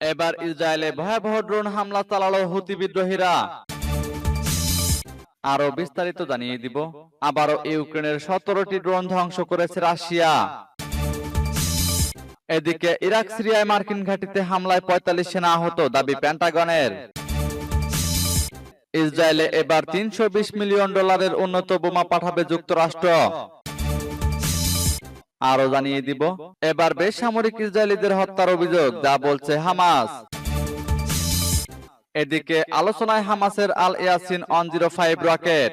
এবার ইসরায়েলে ভয়াবহ ড্রোন হামলা চালালো হুতি বিদ্রোহীরা। আরও বিস্তারিত জানিয়ে দিব। আবারও ইউক্রেনের সতেরোটি ড্রোন ধ্বংস করেছে রাশিয়া। এদিকে ইরাক, সিরিয়ায় মার্কিন ঘাটিতে হামলায় পঁয়তাল্লিশ সেনা আহত, দাবি প্যান্টাগনের। ইসরায়েলে এবার তিনশো বিশ মিলিয়ন ডলারের উন্নত বোমা পাঠাবে যুক্তরাষ্ট্র। আরও জানিয়ে দিব। এবার বেসামরিক ইসরায়েলিদের হত্যার অভিযোগ, যা বলছে হামাস। এদিকে আলোচনায় হামাসের Al Yassin one zero five rocket.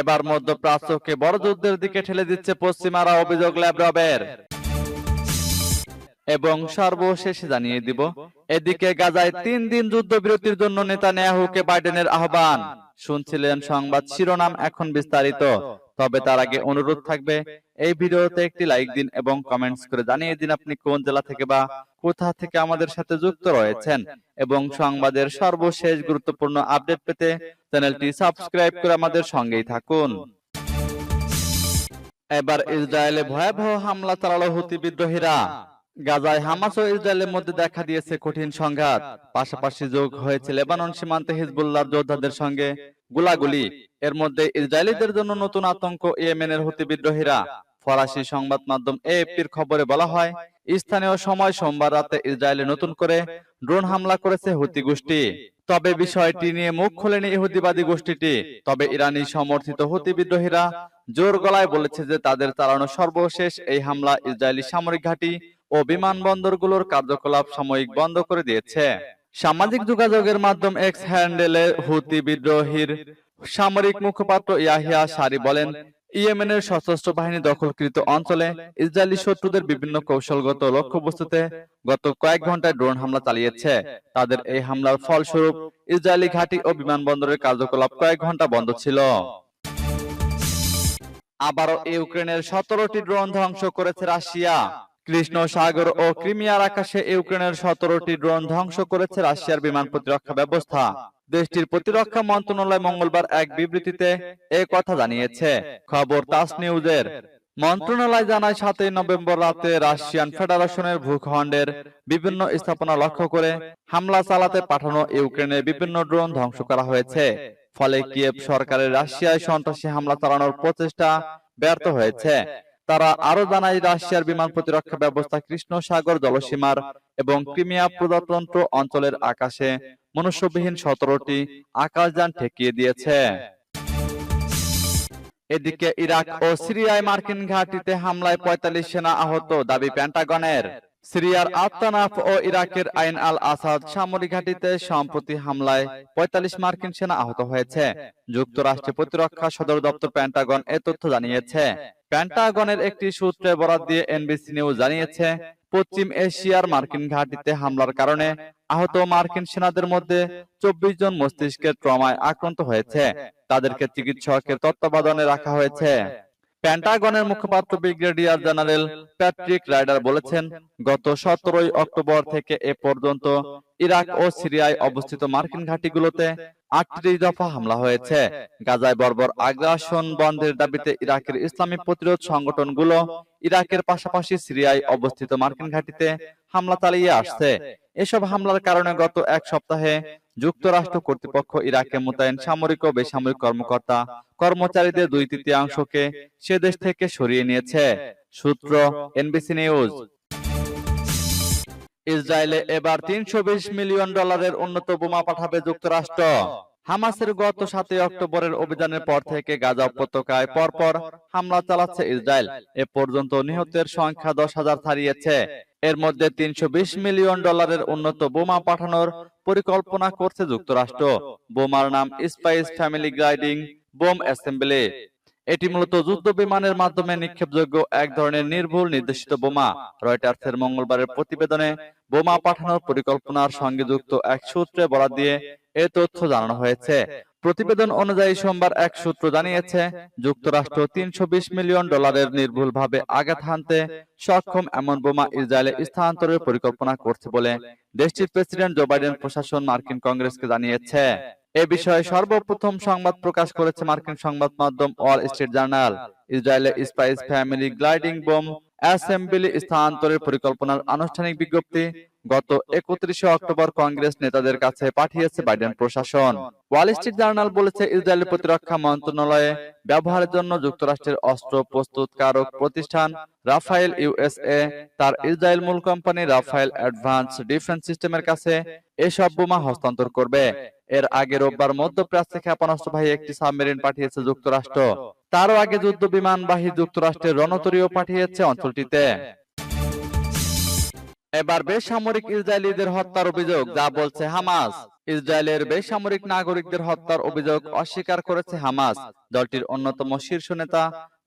এবার মধ্যপ্রাচ্যকে বড় যুদ্ধের দিকে ঠেলে দিচ্ছে পশ্চিমারা অভিযোগ ল্যাবরবের এবং সর্বশেষে জানিয়ে দিব, এদিকে গাজায় তিন দিন যুদ্ধবিরতির জন্য নেতা নেয়াহুকে বাইডেনের আহ্বান। শুনছিলেন সংবাদ শিরোনাম এখন বিস্তারিত। তবে তার আগে অনুরোধ থাকবে এই ভিডিওতে একটি লাইক দিন এবং কমেন্টস করে জানিয়ে দিন আপনি কোন জেলা থেকে বা কোথা থেকে আমাদের সাথে যুক্ত রয়েছেন। এবং সংবাদের সর্বশেষ গুরুত্বপূর্ণ আপডেট পেতে চ্যানেলটি সাবস্ক্রাইব করে আমাদের সঙ্গেই থাকুন। এবার ইসরায়েলে ভয়াবহ হামলা চালালো হুতি বিদ্রোহীরা। গাজায় হামাস ও ইসরায়েলের মধ্যে দেখা দিয়েছে কঠিন সংঘাত। পাশাপাশি যোগ হয়েছে লেবানন সীমান্তে হিজবুল্লাহ যোদ্ধাদের সঙ্গে। গোলাগুলি। এর মধ্যে ইসরায়েলিদের জন্য নতুন আতঙ্ক ইয়েমেনের হুতি বিদ্রোহীরা। ফরাসি সংবাদ মাধ্যম এএফপির খবরে বলা হয় স্থানীয় সময় সোমবার রাতে ইসরায়েলে নতুন করে ড্রোন হামলা করেছে হুতি গোষ্ঠী। তবে বিষয়টি নিয়ে মুখ খোলেনি ইহুদিবাদী গোষ্ঠীটি। তবে ইরানি সমর্থিত হুতি বিদ্রোহীরা জোর গলায় বলেছে যে তাদের চালানো সর্বশেষ এই হামলা ইসরায়েলি সামরিক ঘাঁটি ও বিমানবন্দরগুলোর কার্যকলাপ সাময়িক বন্ধ করে দিয়েছে। সামাজিক যোগাযোগের মাধ্যম এক্স হ্যান্ডেলে হুতি বিদ্রোহীর সামরিক মুখপাত্র ইয়াহিয়া সারি বলেন, ইয়েমেনের সশস্ত্র বাহিনী দখলকৃত অঞ্চলে ইসরায়েলি শত্রুদের বিভিন্ন কৌশলগত লক্ষ্যবস্তুতে গত কয়েক ঘন্টায় ড্রোন হামলা চালিয়েছে। তাদের এই হামলার ফলস্বরূপ ইসরায়েলি ঘাঁটি ও বিমানবন্দরের কার্যকলাপ কয়েক ঘণ্টা বন্ধ ছিল। আবারও ইউক্রেনের সতেরোটি ড্রোন ধ্বংস করেছে রাশিয়া। কৃষ্ণ সাগর ও ক্রিমিয়ার আকাশে ইউক্রেনের সতেরোটি ড্রোন ধ্বংস করেছে রাশিয়ার বিমান প্রতিরক্ষা ব্যবস্থা। দেশটির প্রতিরক্ষা মন্ত্রণালয় মঙ্গলবার এক বিবৃতিতে এ কথা জানিয়েছে। খবর তাস নিউজের। মন্ত্রণালয় জানায় সাতই নভেম্বর রাতে রাশিয়ান ফেডারেশনের ভূখণ্ডের বিভিন্ন স্থাপনা লক্ষ্য করে হামলা চালাতে পাঠানো ইউক্রেনের বিভিন্ন ড্রোন ধ্বংস করা হয়েছে। ফলে কিয়েভ সরকারের রাশিয়ায় সন্ত্রাসী হামলা চালানোর প্রচেষ্টা ব্যর্থ হয়েছে। তারা আরও জানায়, রাশিয়ার বিমান প্রতিরক্ষা ব্যবস্থা কৃষ্ণ সাগর জলসীমার এবং ক্রিমিয়া প্রজাতন্ত্র অঞ্চলের আকাশে মনুষ্যবিহীন সতেরোটি আকাশযান ঠেকিয়ে দিয়েছে। এদিকে ইরাক ও সিরিয়ায় মার্কিন ঘাটিতে হামলায় পঁয়তাল্লিশ সেনা আহত, দাবি প্যান্টাগনের। সিরিয়ার আত্তানাফ ও ইরাকের আইন আল আসাদ সামরিক ঘাঁটিতে সম্প্রতি হামলায় পঁয়তাল্লিশ মার্কিন সেনা আহত হয়েছে। যুক্তরাষ্ট্রের প্রতিরক্ষা সদর দপ্তর প্যান্টাগন এ তথ্য জানিয়েছে। প্যান্টাগনের একটি সূত্রে বরাত দিয়ে এনবিসি নিউজ জানিয়েছে পশ্চিম এশিয়ার মার্কিন ঘাঁটিতে হামলার কারণে আহত মার্কিন সেনাদের মধ্যে চব্বিশ জন মস্তিষ্কের ট্রমায় আক্রান্ত হয়েছে। তাদেরকে চিকিৎসকের তত্ত্বাবধানে রাখা হয়েছে। প্যান্টাগনের মুখপাত্র ব্রিগেডিয়ার জেনারেল প্যাট্রিক রাইডার বলেছেন গত সতেরোই অক্টোবর থেকে এ পর্যন্ত ইরাক ও সিরিয়ায় অবস্থিত মার্কিন ঘাঁটিগুলোতে আটত্রিশ দফা হামলা হয়েছে। গাজায় বর্বর আগ্রাসন বন্ধের দাবিতে ইরাকের ইসলামী প্রতিরোধ সংগঠনগুলো ইরাকের পাশাপাশি সিরিয়ায় অবস্থিত মার্কিন ঘাঁটিতে হামলা চালিয়ে আসছে। এসব হামলার কারণে গত এক সপ্তাহে যুক্তরাষ্ট্র কর্তৃপক্ষ ইরাকে মোতায়েন সামরিক ও বেসামরিক কর্মকর্তা কর্মচারীদের দুই তৃতীয়াংশকে সে দেশ থেকে সরিয়ে নিয়েছে। সূত্র এনবিসি নিউজ। ইসরায়েলে এবার তিনশো বিশ মিলিয়ন ডলারের উন্নত বোমা পাঠাবে যুক্তরাষ্ট্র। হামাসের গত সাতই অক্টোবরের অভিযানের পর থেকে গাজা উপত্যকায় পরপর হামলা চালাচ্ছে ইসরায়েল। এ পর্যন্ত নিহতের সংখ্যা দশ হাজার ছাড়িয়েছে। এর মধ্যে তিনশো বিশ মিলিয়ন ডলারের উন্নত বোমা পাঠানোর পরিকল্পনা করছে যুক্তরাষ্ট্র। বোমার নাম Spice family gliding bomb assembly এটি মূলত যুদ্ধ বিমানের মাধ্যমে নিক্ষেপযোগ্য এক ধরনের নির্ভুল নির্দেশিত বোমা। রয়টার্সের মঙ্গলবারের প্রতিবেদনে বোমা পাঠানোর পরিকল্পনার সঙ্গে যুক্ত এক সূত্রে বরাদ দিয়ে এ তথ্য জানানো হয়েছে। প্রতিবেদন অনুযায়ী সোমবার এক সূত্র জানিয়েছে, যুক্তরাষ্ট্র তিনশো বিশ মিলিয়ন ডলারের নির্ভুলভাবে আঘাত হানতে সক্ষম এমন বোমা ইসরায়েলে স্থানান্তরের পরিকল্পনা করছে বলে দেশটির প্রেসিডেন্ট জো বাইডেন প্রশাসন মার্কিন কংগ্রেসকে জানিয়েছে। এ বিষয়ে সর্বপ্রথম সংবাদ প্রকাশ করেছে মার্কিন সংবাদ মাধ্যম ওয়াল স্ট্রিট জার্নাল। ইসরায়েলের Spice family gliding bomb assembly স্থানান্তরের পরিকল্পনার আনুষ্ঠানিক বিজ্ঞপ্তি গত একত্রিশে অক্টোবর কংগ্রেস নেতাদের কাছে পাঠিয়েছে বাইডেন প্রশাসন। ওয়াল স্ট্রিট জার্নাল বলেছে ইসরায়েলের প্রতিরক্ষা মন্ত্রণালয়ে ব্যবহারের জন্য যুক্তরাষ্ট্রের অস্ত্র প্রস্তুতকারক প্রতিষ্ঠান রাফায়েল ইউএসএ তার ইসরায়েল মূল কোম্পানি রাফায়েল অ্যাডভান্স ডিফেন্স সিস্টেমের কাছে এসব বোমা হস্তান্তর করবে। এর আগে রোববার মধ্যপ্রাচ্যে ক্ষেপণাস্ত্রবাহী একটি সাবমেরিন পাঠিয়েছে যুক্তরাষ্ট্র। তারও আগে যুদ্ধ বিমানবাহী যুক্তরাষ্ট্রের রণতরীও পাঠিয়েছে অঞ্চলটিতে। এবার বেসামরিক ইসরায়েলিদের হত্যার অভিযোগ, যা বলছে হামাস। ইসরায়েলের বেসামরিক নাগরিকদের হত্যার অভিযোগ অস্বীকার করেছে হামাস। দলটির অন্যতম শীর্ষ নেতা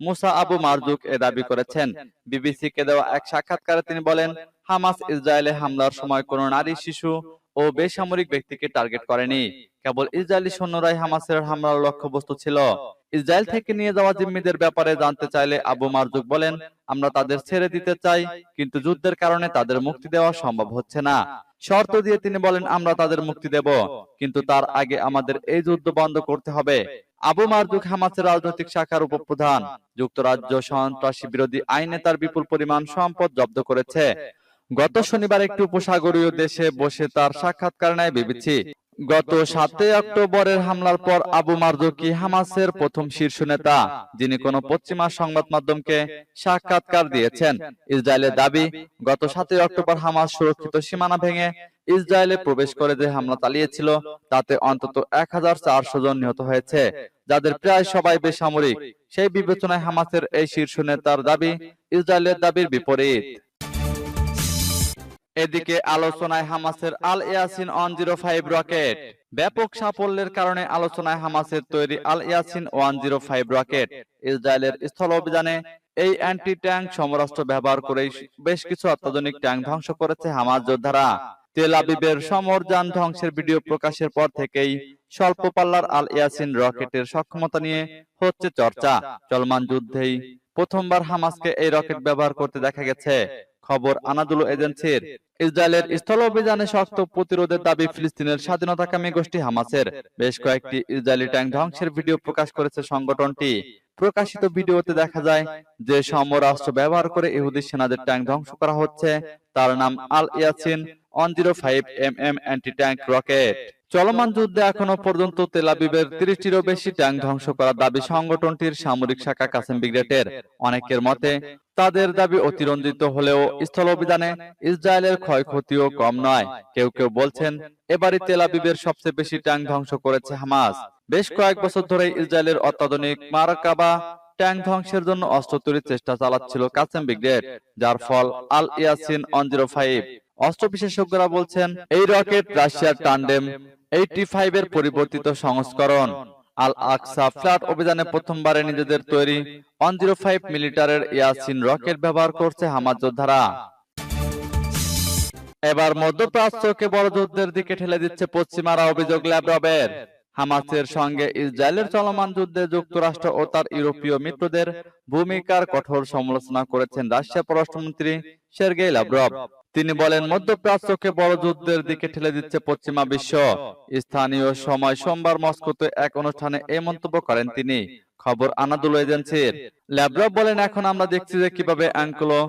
মুসা আবু মারজুক এ দাবি করেছেন। বিবিসিকে দেওয়া এক সাক্ষাৎকারে তিনি বলেন, হামাস ইসরায়েলে হামলার সময় কোনো নারী, শিশু ও বেসামরিক ব্যক্তিকে টার্গেট করেনি। কেবল ইসরায়েলি সৈন্যরাই হামাসের হামলার লক্ষ্যবস্তু ছিল। ইসরায়েল থেকে নিয়ে যাওয়া জিম্মিদের ব্যাপারে জানতে চাইলে আবু মারজুক বলেন, আমরা তাদের ছেড়ে দিতে চাই, কিন্তু যুদ্ধের কারণে তাদের মুক্তি দেওয়া সম্ভব হচ্ছে না। শর্ত দিয়ে তিনি বলেন, আমরা তাদের মুক্তি দেব, কিন্তু তার আগে আমাদের এই যুদ্ধ বন্ধ করতে হবে। আবু মারজুক হামাসের রাজনৈতিক শাখার উপপ্রধান। যুক্তরাজ্য সন্ত্রাসী বিরোধী আইনে তার বিপুল পরিমাণ সম্পদ জব্দ করেছে। গত শনিবার একটি উপসাগরীয় দেশে বসে তার সাক্ষাৎকার নেয় বিবিসি। গত সাতই অক্টোবরের হামলার পর আবু মারজুকি হামাসের প্রথম শীর্ষ নেতা, যিনি কোনো পশ্চিমা সংবাদ মাধ্যমকে সাক্ষাৎকার দিয়েছেন। ইসরায়েলের দাবি, গত সাতই অক্টোবর হামাস সুরক্ষিত সীমানা ভেঙে ইসরায়েলে প্রবেশ করে যে হামলা চালিয়েছিল, তাতে অন্তত এক হাজার চারশো জন নিহত হয়েছে, যাদের প্রায় সবাই বেসামরিক। সেই বিবেচনায় হামাসের এই শীর্ষ নেতার দাবি, ইসরায়েলের দাবির বিপরীত। এদিকে আলোচনায় হামাসের Al Yassin one zero five rocket ব্যাপক সাফল্যের কারণে আলোচনায় হামাসের তৈরি Al Yassin one zero five rocket ইসরায়েলের স্থল অভিযানে এই অ্যান্টি ট্যাঙ্ক সমরাস্ত্র ব্যবহার করেই বেশ কিছু অত্যাধুনিক ট্যাঙ্ক ধ্বংস করেছে হামাস যোদ্ধারা। তেল আবিবের সমরযান ধ্বংসের ভিডিও প্রকাশের পর থেকেই স্বল্প পাল্লার আল ইয়াসিন রকেটের সক্ষমতা নিয়ে হচ্ছে চর্চা। চলমান যুদ্ধেই প্রথমবার হামাসকে এই রকেট ব্যবহার করতে দেখা গেছে। খবর আনাদুল এজেন্সির। ইসরায়েলের স্থল অভিযানে শক্ত প্রতিরোধের দাবি ফিলিস্তিনের স্বাধীনতাকামী গোষ্ঠী হামাসের। বেশ কয়েকটি ইসরায়েলি ট্যাঙ্ক ধ্বংসের ভিডিও প্রকাশ করেছে সংগঠনটি। প্রকাশিত ভিডিওতে দেখা যায় যে সমরাস্ত্র ব্যবহার করে ইহুদি সেনাদের ট্যাঙ্ক ধ্বংস করা হচ্ছে। তার নাম Al Yassin one zero five M M anti tank rocket. চলমান যুদ্ধে এখনও পর্যন্ত তেলাবিবের তিরিশটিরও বেশি ট্যাঙ্ক ধ্বংস করার দাবি সংগঠনটির সামরিক শাখা কাসেম ব্রিগেডের অনেকের মতে, তাদের দাবি অতিরঞ্জিত হলেও স্থল অভিযানে ইসরায়েলের ক্ষয়ক্ষতিও কম নয়। কেউ কেউ বলছেন, এবারই তেলাবিবের সবচেয়ে বেশি ট্যাঙ্ক ধ্বংস করেছে হামাস। বেশ কয়েক বছর ধরে ইসরায়েলের অত্যাধুনিক মারাকাবা ট্যাঙ্ক ধ্বংসের জন্য অস্ত্র তৈরির চেষ্টা চালাচ্ছিল কাসেম ব্রিগেড যার ফল Al Yassin one zero five. অস্ত্র বিশেষজ্ঞরা বলছেন, এই রকেট রাশিয়ার টান্ডেম এইটি ফাইভ এর পরিবর্তিত সংস্করণ আল আকসা ফ্ল্যাট অভিযানে প্রথমবারে নিজেদের তৈরি ওয়ান জিরো ফাইভ মিলিটারের ইয়াসিন রকেট ব্যবহার করছে হামাজ যোদ্ধারা। এবার মধ্যপ্রাচ্যকে বড় যুদ্ধের দিকে ঠেলে দিচ্ছে পশ্চিমারা অভিযোগ ল্যাব্রবের হামাসের সঙ্গে ইসরায়েলের চলমান যুদ্ধে যুক্তরাষ্ট্র ও তার ইউরোপীয় মিত্রদের ভূমিকার কঠোর সমালোচনা করেছেন রাশিয়ার পররাষ্ট্রমন্ত্রী সের্গেই লাভরভ তিনি বলেন মধ্যপ্রাচ্যকে বড় যুদ্ধের দিকে ঠেলে দিচ্ছে পশ্চিমা বিশ্ব। স্থানীয় সময় সোমবার মস্কোতে এক অনুষ্ঠানে এই মন্তব্য করেন তিনি। খবর আনাদুল এজেন্সির ল্যাব্রভ বলেন এখন আমরা দেখছি যে কীভাবে অ্যাঙ্কলো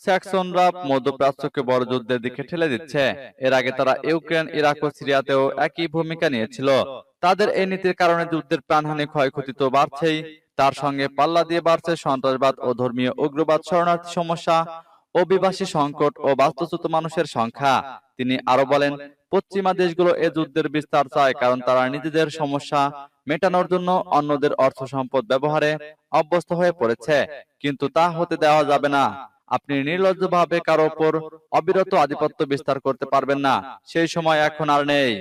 স্যাক্সনরা মধ্যপ্রাচ্যকে বড় যুদ্ধের দিকে ঠেলে দিচ্ছে। এর আগে তারা ইউক্রেন ইরাক ও সিরিয়াতেও একই ভূমিকা নিয়েছিল। তাদের এই নীতির কারণে যুদ্ধের প্রাণহানি ক্ষয়ক্ষতি তো বাড়ছেই। তার সঙ্গে পাল্লা দিয়ে বাড়ছে সন্ত্রাসবাদ ও ধর্মীয় উগ্রবাদ শরণার্থী সমস্যা অভিবাসী সংকট ও বাস্তুচ্যুত মানুষের সংখ্যা। তিনি আরও বলেন পশ্চিমা দেশগুলো এ যুদ্ধের বিস্তার চায় কারণ তারা নিজেদের সমস্যা মেটানোর জন্য অন্যদের অর্থ সম্পদ ব্যবহারে অভ্যস্ত হয়ে পড়েছে কিন্তু তা হতে দেওয়া যাবে না আপনি নির্লজ্জভাবে কারও ওপর অবিরত আধিপত্য বিস্তার করতে পারবেন না। সেই সময় এখন আর নেই।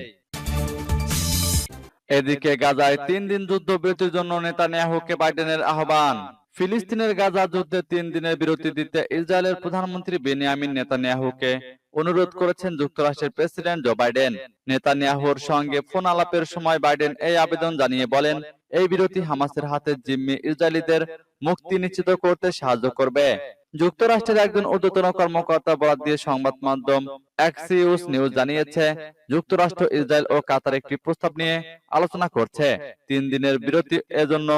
এদিকে গাজায় তিন দিন যুদ্ধ বিরতির জন্য নেতানিয়াহুকে বাইডেনের আহ্বান। ফিলিস্তিনের গাজা যুদ্ধে তিন দিনের বিরতি দিতে ইসরায়েলের প্রধানমন্ত্রী বেনিয়ামিন নেতানিয়াহুকে অনুরোধ করেছেন যুক্তরাষ্ট্রের প্রেসিডেন্ট জো বাইডেন। নেতানিয়াহুর সঙ্গে ফোন আলাপের সময় বাইডেন এই আবেদন জানিয়ে বলেন, এই বিরতি হামাসের হাতে জিম্মি ইসরায়েলিদের মুক্তি নিশ্চিত করতে সাহায্য করবে। যুক্তরাষ্ট্রের একজন ঊর্ধ্বতন কর্মকর্তা বরাদ দিয়ে সংবাদ মাধ্যম এক্সিউস নিউজ জানিয়েছে, যুক্তরাষ্ট্র, ইসরায়েল ও কাতার একটি প্রস্তাব নিয়ে আলোচনা করছে। তিন দিনের বিরতি এজন্য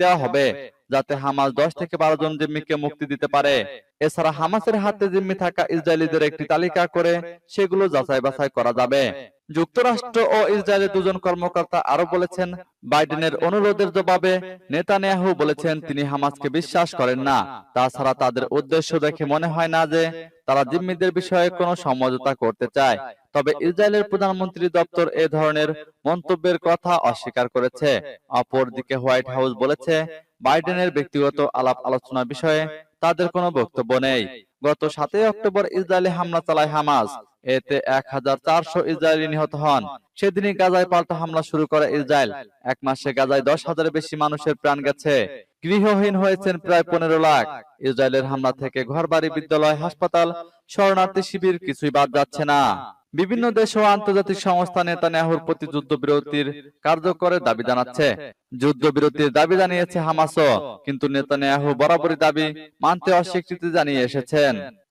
দেওয়া হবে, যাতে হামাস দশ থেকে বারো জন জিম্মিকে মুক্তি দিতে পারে। এছাড়া হামাসের হাতে জিম্মি থাকা ইসরায়েলিদের একটি তালিকা করে সেগুলো যাচাই বাছাই করা যাবে। যুক্তরাষ্ট্র ও ইসরায়েলের দুজন কর্মকর্তা আরও বলেছেন বাইডেনের অনুরোধের জবাবে নেতানিয়াহু বলেছেন তিনি হামাসকে বিশ্বাস করেন না। তাছাড়া তাদের উদ্দেশ্য দেখে মনে হয় না যে তারা জিম্মিদের বিষয়ে কোনো সমঝোতা করতে চায়। তবে ইসরায়েলের প্রধানমন্ত্রী দপ্তর এ ধরনের মন্তব্যের কথা অস্বীকার করেছে। অপরদিকে হোয়াইট হাউস বলেছে, বাইডেনের ব্যক্তিগত আলাপ আলোচনা বিষয়ে তাদের কোনো বক্তব্য নেই। গত সাতই অক্টোবর ইসরায়েলে হামলা চালায় হামাস। এতে এক হাজার চারশো ইসরায়েলি নিহত হন। সেদিনই গাজায় পাল্টা হামলা শুরু করে ইসরায়েল। এক মাসে গাজায় দশ হাজারের বেশি মানুষের প্রাণ গেছে। গৃহহীন হয়েছেন প্রায় পনেরো লাখ। ইসরায়েলের হামলা থেকে ঘরবাড়ি বিদ্যালয় হাসপাতাল শরণার্থী শিবির কিছুই বাদ যাচ্ছে না। বিভিন্ন দেশ ও আন্তর্জাতিক সংস্থা নেতানিয়াহুর প্রতি যুদ্ধবিরতির কার্যকরের দাবি জানাচ্ছে। যুদ্ধবিরতির দাবি জানিয়েছে হামাসও। কিন্তু নেতানিয়াহু বরাবরই দাবি মানতে অস্বীকৃতি জানিয়ে এসেছেন।